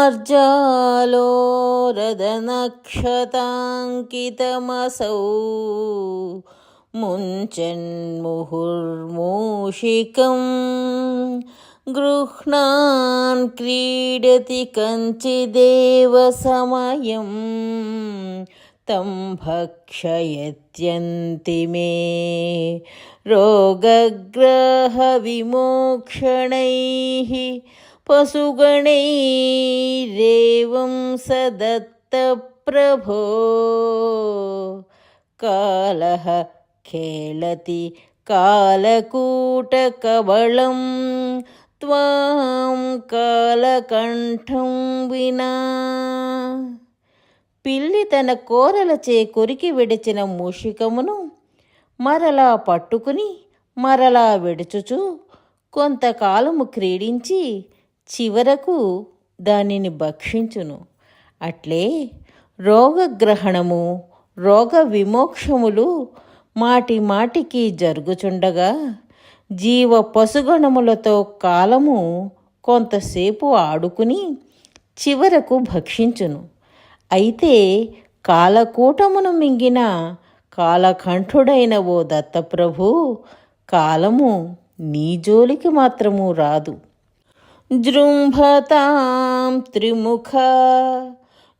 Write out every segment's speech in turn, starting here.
मार्जालो रदनक्षताङ्कितमसौ मुञ्चन्मुहुर्मूषिकं गृह्णान् क्रीडति कञ्चिदेव समयं तं भक्षयत्यन्ति मे रोगग्रहविमोक्षणैः पशुगणैरेवं स दत्तप्रभो कालः खेलति कालकूटकबलं त्वां కాలకంఠం వినా పిల్లి తన కోరలచే కొరికి విడిచిన మూషికమును మరలా పట్టుకుని మరలా విడుచుచు కొంతకాలము క్రీడించి చివరకు దానిని భక్షించును. అట్లే రోగగ్రహణము రోగ విమోక్షములు మాటి మాటికి జరుగుచుండగా జీవ పశుగణములతో కాలము కొంతసేపు ఆడుకుని చివరకు భక్షించును. అయితే కాలకూటమును మింగిన కాలకంఠుడైన ఓ దత్తప్రభు కాలము నీ జోలికి మాత్రము రాదు. జృంభతాం త్రిముఖ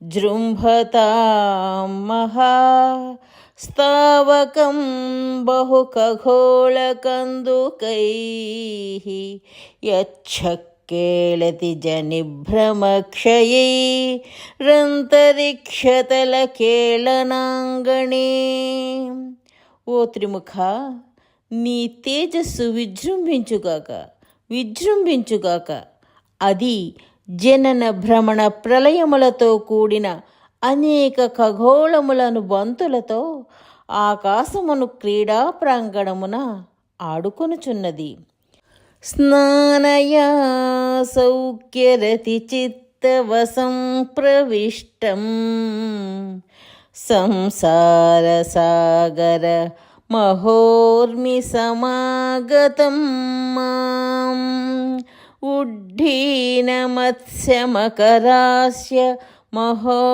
జృంభతాం మహా స్థావకం బహుఖగోళకందుకైः యచ్చక్కేళతి జనిభ్రమక్షయై రంతరిక్షతలకేళనాంగణే ఓ త్రిముఖ నీ తేజస్సు విజృంభించుగాక విజృంభించుగాక అది జనన భ్రమణ ప్రళయములతో కూడిన అనేక ఖగోళములను బంతులతో ఆకాశమును క్రీడా ప్రాంగణమున ఆడుకొనుచున్నది. స్నానయా సౌఖ్యరతి చిత్తవసం ప్రవిష్టం. సంసారసాగర మహోర్మి సమాగతం మాం. ఉడ్డీనమత్స్యమకరాస్య మహోగ్రధారా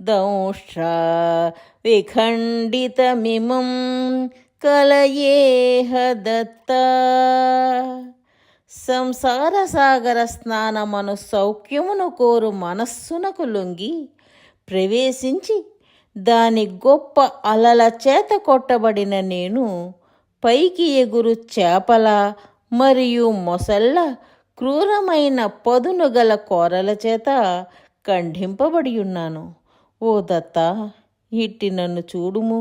దంష్ట్రా విఖండితమిమం కలయేహ దత్త సంసార సాగర స్నానమను సౌఖ్యమును కోరు మనస్సునకు లొంగి ప్రవేశించి దాని గొప్ప అలల చేత కొట్టబడిన నేను పైకి ఎగురు చేపల మరియు మొసళ్ళ క్రూరమైన పదును గల కోరల చేత ఖండింపబడి ఉన్నాను. ఓ దత్త ఇట్టి నన్ను చూడుము.